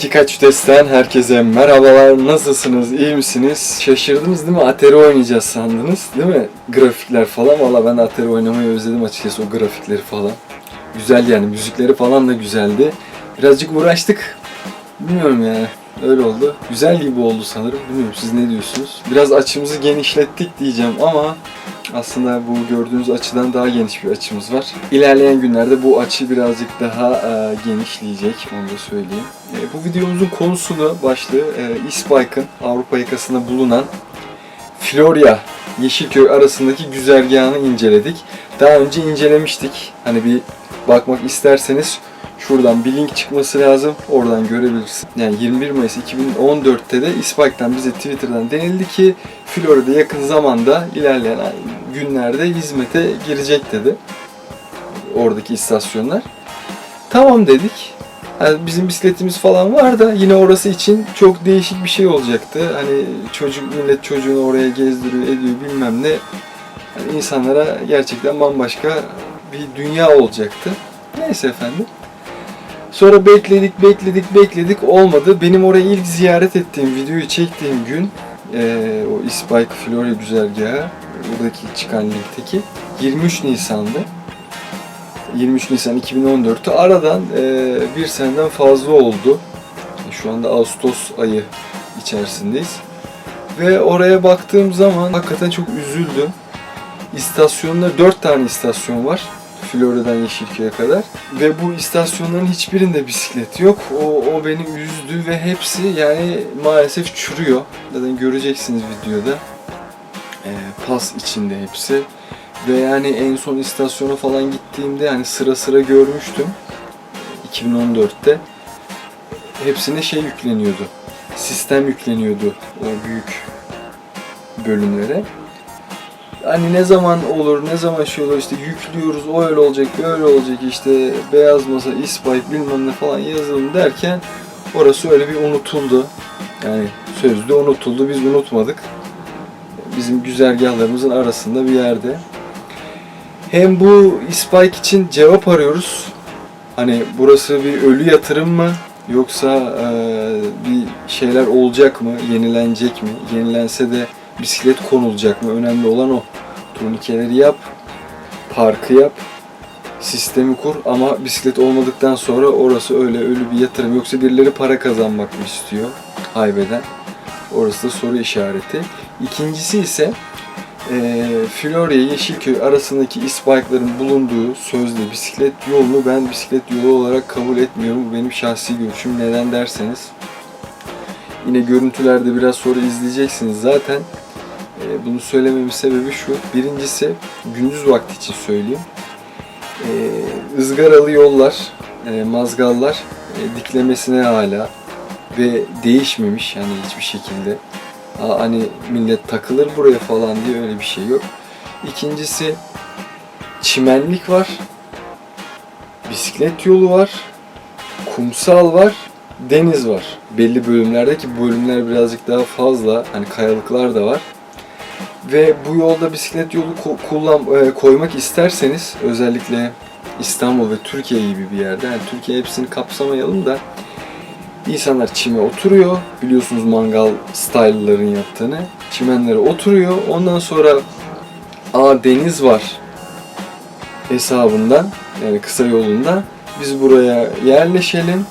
12 kaç testten herkese merhabalar. Nasılsınız? iyi misiniz? Şaşırdınız değil mi? Atari oynayacağız sandınız değil mi? Grafikler falan. Valla ben Atari oynamayı özledim açıkçası o grafikleri falan. Güzel yani. Müzikleri falan da güzeldi. Birazcık uğraştık. Bilmiyorum yani. Öyle oldu. Güzel gibi oldu sanırım. Bilmiyorum siz ne diyorsunuz? Biraz açımızı genişlettik diyeceğim ama aslında bu gördüğünüz açıdan daha geniş bir açımız var. İlerleyen günlerde bu açı birazcık daha e, genişleyecek, onu da söyleyeyim. E, bu videomuzun konusunu, başlığı e, İSPike'ın Avrupa yakasında bulunan Florya Yeşilköy arasındaki güzergahını inceledik. Daha önce incelemiştik. Hani bir bakmak isterseniz şuradan bir link çıkması lazım. Oradan görebilirsin. Yani 21 Mayıs 2014'te de İspike'dan bize Twitter'dan denildi ki Florida yakın zamanda ilerleyen günlerde hizmete girecek dedi. Oradaki istasyonlar. Tamam dedik. Yani bizim bisikletimiz falan var da yine orası için çok değişik bir şey olacaktı. Hani çocuk millet çocuğunu oraya gezdiriyor, ediyor bilmem ne. Yani insanlara gerçekten bambaşka bir dünya olacaktı. Neyse efendim. Sonra bekledik, bekledik, bekledik. Olmadı. Benim oraya ilk ziyaret ettiğim, videoyu çektiğim gün eee, o İspike Florya güzergahı, buradaki çıkan linkteki 23 Nisan'dı. 23 Nisan 2014'te aradan eee, bir seneden fazla oldu. Şu anda Ağustos ayı içerisindeyiz. Ve oraya baktığım zaman hakikaten çok üzüldüm. İstasyonda 4 tane istasyon var. Florya'dan Yeşilköy'e kadar. Ve bu istasyonların hiçbirinde bisiklet yok. O, o beni üzdü ve hepsi yani maalesef çürüyor. Zaten göreceksiniz videoda. Ee, pas içinde hepsi. Ve yani en son istasyona falan gittiğimde hani sıra sıra görmüştüm. 2014'te. Hepsine şey yükleniyordu. Sistem yükleniyordu o büyük bölümlere hani ne zaman olur, ne zaman şey olur işte yüklüyoruz, o öyle olacak, böyle olacak işte beyaz masa, ispike bilmem ne falan yazalım derken orası öyle bir unutuldu. Yani sözlü unutuldu, biz unutmadık. Bizim güzergahlarımızın arasında bir yerde. Hem bu ispike için cevap arıyoruz. Hani burası bir ölü yatırım mı? Yoksa eee, bir şeyler olacak mı? Yenilenecek mi? Yenilense de bisiklet konulacak mı? Önemli olan o. Turnikeleri yap, parkı yap, sistemi kur ama bisiklet olmadıktan sonra orası öyle ölü bir yatırım. Yoksa birileri para kazanmak mı istiyor haybeden? Orası da soru işareti. İkincisi ise eee Florya Yeşilköy arasındaki ispike'ların bulunduğu sözde bisiklet yolunu ben bisiklet yolu olarak kabul etmiyorum. Bu benim şahsi görüşüm. Neden derseniz yine görüntülerde biraz sonra izleyeceksiniz zaten. Ee, bunu söylememin sebebi şu. Birincisi gündüz vakti için söyleyeyim. Ee, ızgaralı yollar, e, mazgallar e, diklemesine hala ve değişmemiş yani hiçbir şekilde. Aa, hani millet takılır buraya falan diye öyle bir şey yok. İkincisi çimenlik var. Bisiklet yolu var. Kumsal var. Deniz var. Belli bölümlerdeki bölümler birazcık daha fazla. Hani kayalıklar da var ve bu yolda bisiklet yolu ko- kullan e, koymak isterseniz özellikle İstanbul ve Türkiye gibi bir yerde yani Türkiye hepsini kapsamayalım da insanlar çime oturuyor. Biliyorsunuz mangal style'ların yaptığını çimenlere oturuyor. Ondan sonra a deniz var. hesabından yani kısa yolunda biz buraya yerleşelim.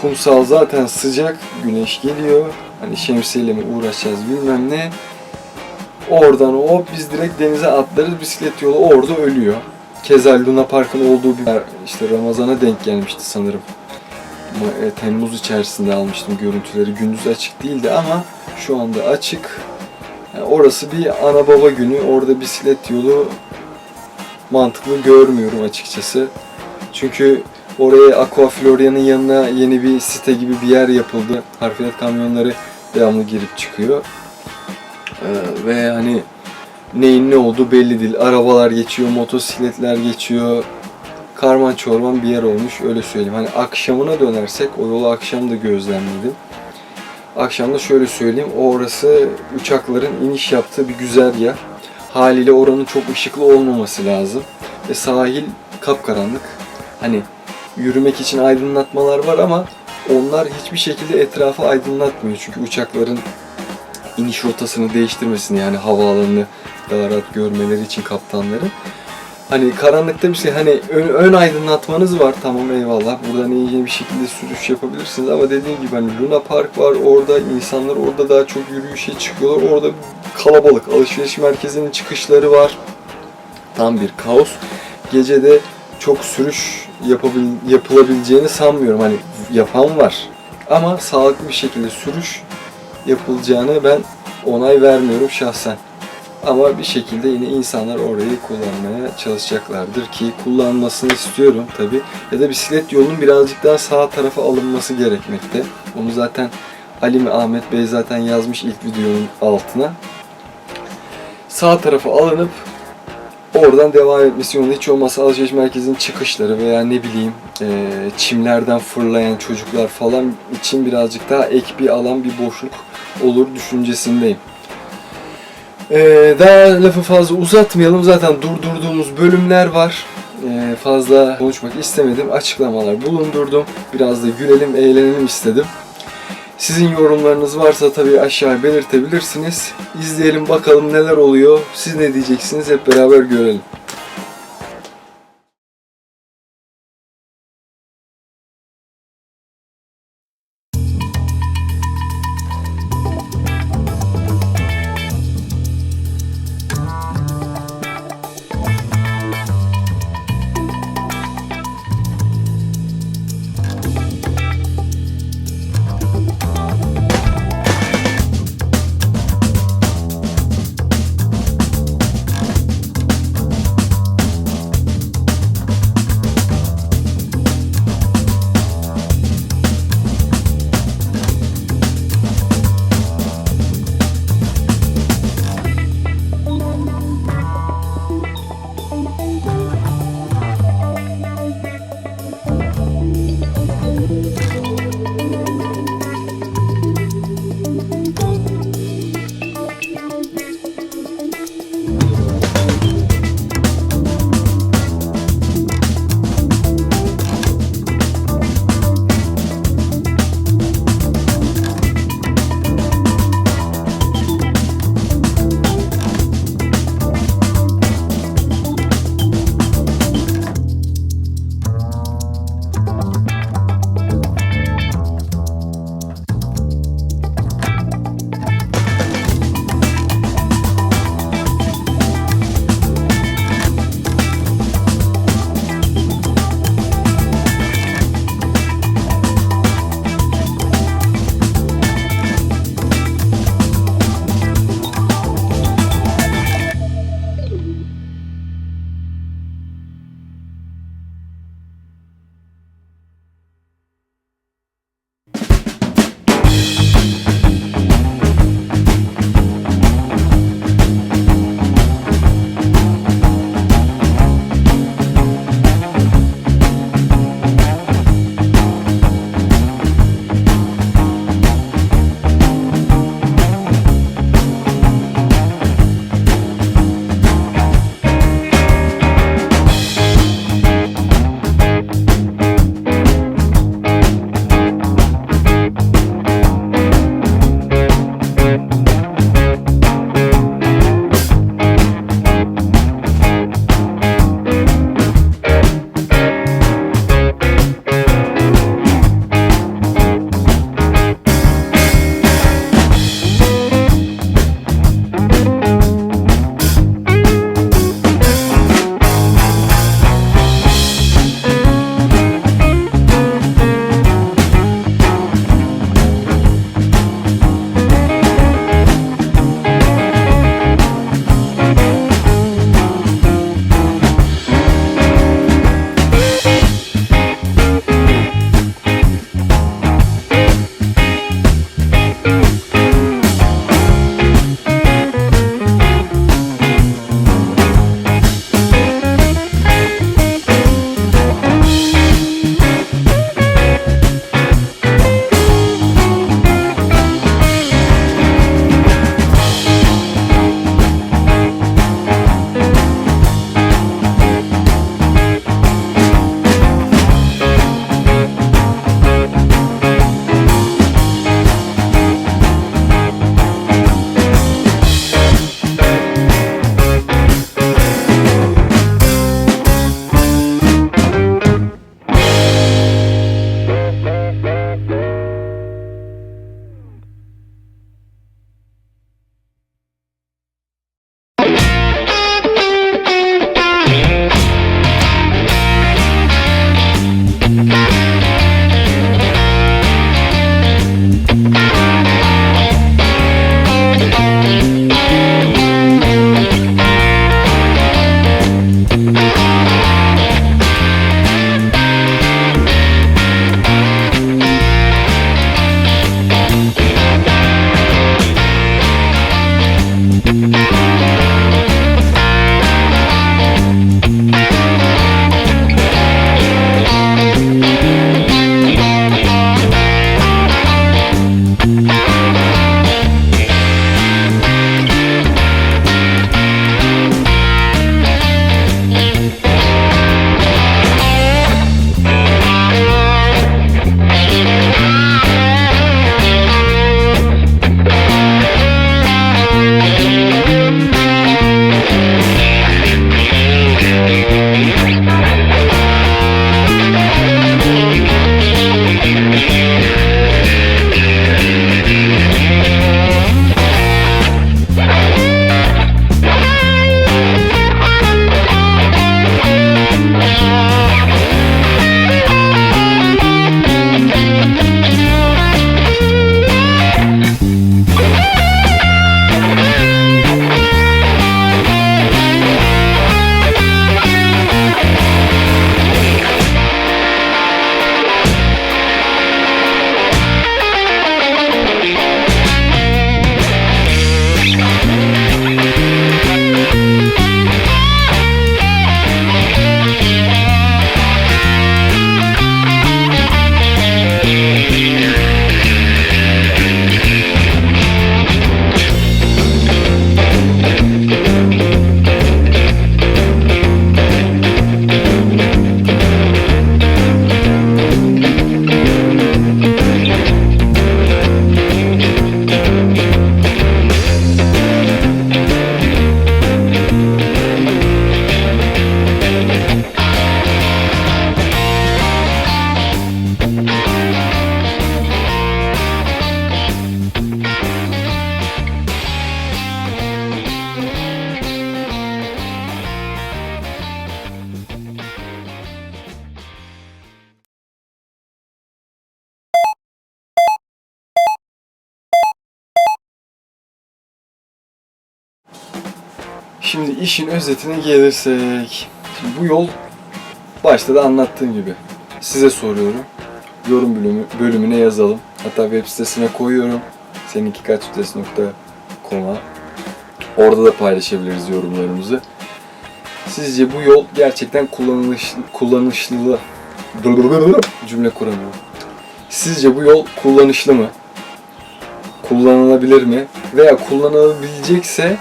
Kumsal zaten sıcak güneş geliyor. Hani şemsiyeyle mi uğraşacağız bilmem ne Oradan hop biz direkt denize atlarız. Bisiklet yolu orada ölüyor. Keza Luna Park'ın olduğu bir yer işte Ramazan'a denk gelmişti sanırım. E, Temmuz içerisinde almıştım görüntüleri. Gündüz açık değildi ama şu anda açık. Yani orası bir ana baba günü. Orada bisiklet yolu mantıklı görmüyorum açıkçası. Çünkü oraya Aqua Florya'nın yanına yeni bir site gibi bir yer yapıldı. Harfiyat kamyonları devamlı girip çıkıyor. Ee, ve hani neyin ne olduğu belli değil. Arabalar geçiyor, motosikletler geçiyor. Karman çorman bir yer olmuş öyle söyleyeyim. Hani akşamına dönersek o yolu akşam da gözlemledim. Akşam da şöyle söyleyeyim. Orası uçakların iniş yaptığı bir güzergah. Haliyle oranın çok ışıklı olmaması lazım. Ve sahil kapkaranlık. Hani yürümek için aydınlatmalar var ama onlar hiçbir şekilde etrafı aydınlatmıyor. Çünkü uçakların iniş rotasını değiştirmesini yani havaalanını daha rahat görmeleri için kaptanların. Hani karanlıkta bir şey hani ön, ön aydınlatmanız var tamam eyvallah. Buradan iyi bir şekilde sürüş yapabilirsiniz ama dediğim gibi hani Luna Park var orada insanlar orada daha çok yürüyüşe çıkıyorlar. Orada kalabalık alışveriş merkezinin çıkışları var. Tam bir kaos. Gecede çok sürüş yapabil, yapılabileceğini sanmıyorum. Hani yapan var ama sağlıklı bir şekilde sürüş yapılacağını ben onay vermiyorum şahsen. Ama bir şekilde yine insanlar orayı kullanmaya çalışacaklardır ki kullanmasını istiyorum tabi. Ya da bisiklet yolunun birazcık daha sağ tarafa alınması gerekmekte. Onu zaten Ali mi Ahmet Bey zaten yazmış ilk videonun altına. Sağ tarafa alınıp oradan devam etmesi yolunda hiç olmazsa alışveriş merkezinin çıkışları veya ne bileyim eee, çimlerden fırlayan çocuklar falan için birazcık daha ek bir alan bir boşluk olur düşüncesindeyim. Ee, daha lafı fazla uzatmayalım. Zaten durdurduğumuz bölümler var. Ee, fazla konuşmak istemedim. Açıklamalar bulundurdum. Biraz da gülelim, eğlenelim istedim. Sizin yorumlarınız varsa tabii aşağı belirtebilirsiniz. İzleyelim bakalım neler oluyor. Siz ne diyeceksiniz hep beraber görelim. Şimdi işin özetine gelirsek. Şimdi bu yol başta da anlattığım gibi. Size soruyorum. Yorum bölümü, bölümüne yazalım. Hatta web sitesine koyuyorum. Seninki kaç koma. Orada da paylaşabiliriz yorumlarımızı. Sizce bu yol gerçekten kullanılış, kullanışlı cümle kuramıyorum. Sizce bu yol kullanışlı mı? Kullanılabilir mi? Veya kullanılabilecekse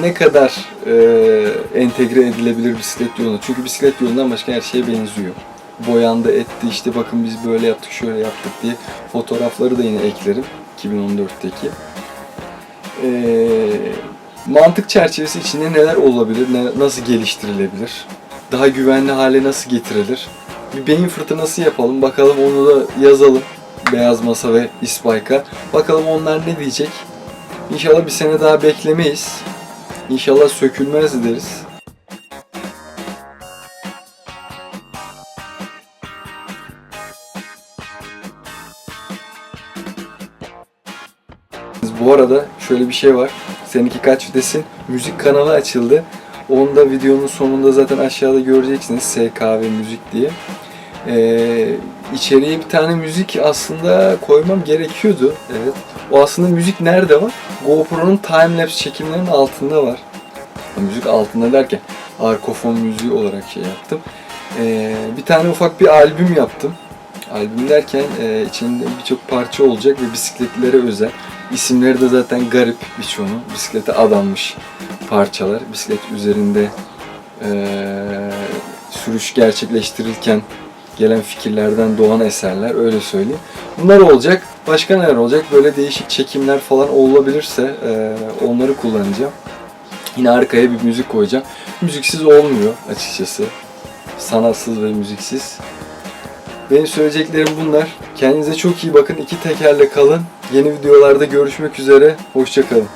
ne kadar e, entegre edilebilir bisiklet yoluna? Çünkü bisiklet yolundan başka her şeye benziyor. Boyandı etti işte bakın biz böyle yaptık şöyle yaptık diye fotoğrafları da yine eklerim 2014'teki. E, mantık çerçevesi içinde neler olabilir, ne, nasıl geliştirilebilir? Daha güvenli hale nasıl getirilir? Bir beyin fırtınası yapalım bakalım onu da yazalım. Beyaz Masa ve İspayka. Bakalım onlar ne diyecek? İnşallah bir sene daha beklemeyiz. İnşallah sökülmez deriz. Bu arada şöyle bir şey var. Seninki kaç vitesin müzik kanalı açıldı. Onu da videonun sonunda zaten aşağıda göreceksiniz. SKV Müzik diye. Ee, içeriye bir tane müzik aslında koymam gerekiyordu. Evet. O aslında müzik nerede var? GoPro'nun timelapse çekimlerinin altında var. Müzik altında derken arkofon müziği olarak şey yaptım. Ee, bir tane ufak bir albüm yaptım. Albüm derken e, içinde birçok parça olacak ve bisikletlere özel. İsimleri de zaten garip birçoğunun. Bisiklete adanmış parçalar. Bisiklet üzerinde e, sürüş gerçekleştirirken gelen fikirlerden doğan eserler öyle söyleyeyim. Bunlar olacak. Başka neler olacak? Böyle değişik çekimler falan olabilirse e, onları kullanacağım. Yine arkaya bir müzik koyacağım. Müziksiz olmuyor açıkçası. Sanatsız ve müziksiz. Benim söyleyeceklerim bunlar. Kendinize çok iyi bakın. İki tekerle kalın. Yeni videolarda görüşmek üzere. Hoşçakalın.